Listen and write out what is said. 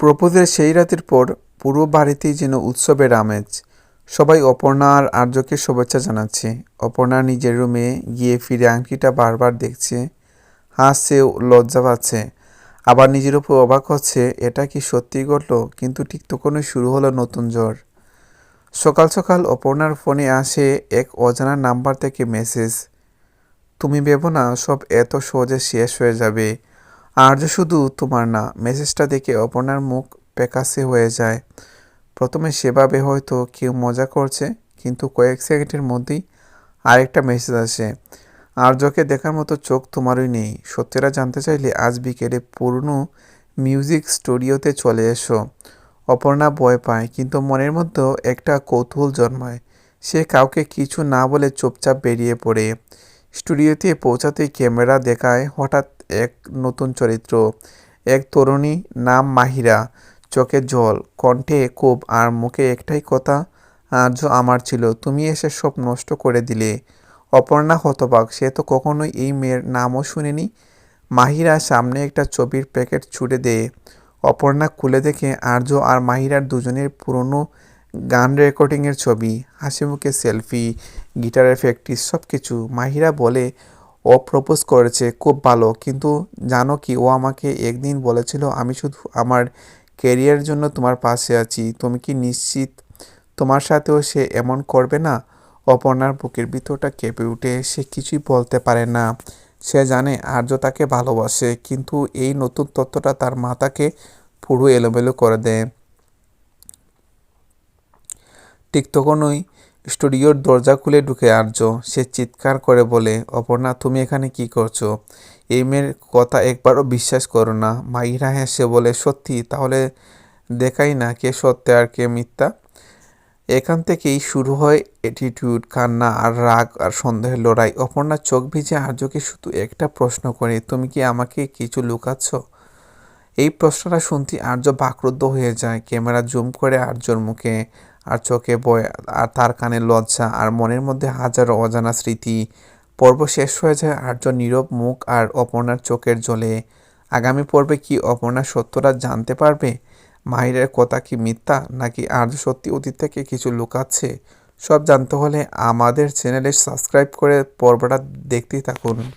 প্রপোজের সেই রাতের পর পুরো বাড়িতেই যেন উৎসবের আমেজ। সবাই অপর্ণা আর আর্যকে শুভেচ্ছা জানাচ্ছে। অপর্ণা নিজের রুমে গিয়ে ফিরে আংটিটা বারবার দেখছে। হাসছে লজ্জা পাচ্ছে। আবার নিজের উপর অবাক হচ্ছে, এটা কি সত্যি ঘটলো? কিন্তু ঠিক তখনই শুরু হলো নতুন জ্বর। সকাল সকাল অপর্ণার ফোনে আসে এক অজানা নাম্বার থেকে মেসেজ। তুমি ভেবো না, সব এত সহজে শেষ হয়ে যাবে। আর্য শুধু তোমার না, মেসেজটা দেখে অপর্ণার মুখ প্যাকাশে হয়ে যায়। প্রথমে সেভাবে হয়তো কেউ মজা করছে, কিন্তু কয়েক সেকেন্ডের মধ্যেই আরেকটা মেসেজ আসে। আর্যকে দেখার মতো চোখ তোমারই নেই। সত্যিটা জানতে চাইলে আজ বিকেলে পুরনো মিউজিক স্টুডিওতে চলে এসো। অপর্ণা ভয় পায়, কিন্তু মনের মধ্যেও একটা কৌতূহল জন্মায়। সে কাউকে কিছু না বলে চুপচাপ বেরিয়ে পড়ে। স্টুডিওতে পৌঁছাতে ক্যামেরা দেখায় হঠাৎ এক নতুন চরিত্র। এক তরুণী, নাম মাহিরা। চোখে জল, কণ্ঠে কোপ আর মুখে একটাই কথা আজও আমার ছিল, তুমি এসে সব নষ্ট করে দিলে। অপর্ণা হতবাক, সে তো কখনোই এই মেয়ের নামও শুনেনি। মাহিরা সামনে একটা ছবির প্যাকেট ছুড়ে দেয়। অপর্ণা খুলে দেখে আর্য আর মাহিরার দুজনের পুরনো গান রেকর্ডিংয়ের ছবি হাসি মুখে সেলফি, গিটারের প্র্যাকটিস সব কিছু মাহিরা বলে ও প্রপোজ করেছে, খুব ভালো। কিন্তু জানো কি, ও আমাকে একদিন বলেছিল, আমি শুধু আমার ক্যারিয়ারের জন্য তোমার পাশে আছি। তুমি কি নিশ্চিত তোমার সাথেও সে এমন করবে না? অপর্ণার বুকের ভিতরটা কেঁপে উঠে, সে কিছুই বলতে পারে না। সে জানে আর্য তাকে ভালোবাসে, কিন্তু এই নতুন তথ্যটা তার মাতাকে পুরো এলোমেলো করে দেয়। ঠিক তখনই স্টুডিওর দরজা খুলে ঢুকে আর্য সে চিৎকার করে বলে, অপর্ণা, তুমি এখানে কি করছ? এই মেয়ের কথা একবারও বিশ্বাস করো না। মাইরা হেসে বলে, সত্যি, তাহলে দেখাই না কে সত্যি আর কে মিথ্যা? এখান থেকেই শুরু হয় অ্যাটিটিউড কান্না আর রাগ আর সন্দেহের লড়াই। অপর্ণা চোখ ভিজে আর্যকে শুধু একটা প্রশ্ন করে, তুমি কি আমাকে কিছু লুকাচ্ছ? এই প্রশ্নটা শুনতে আর্য বাকরুদ্ধ হয়ে যায়। ক্যামেরা জুম করে আর্যর মুখে আর চোখে বয় আর তার কানে লজ্জা আর মনের মধ্যে হাজারো অজানা স্মৃতি। পর্ব শেষ হয়ে যায় আর্য নীরব মুখ আর অপর্ণার চোখের জলে। আগামী পর্বে কি অপর্ণা সত্যটা জানতে পারবে? মাহিরের কথা কি মিথ্যা? নাকি আর্য সত্যি অতীত থেকে কিছু লুকাচ্ছে? সব জানতে হলে আমাদের চ্যানেলে সাবস্ক্রাইব করে পর্বটা দেখতেই থাকুন।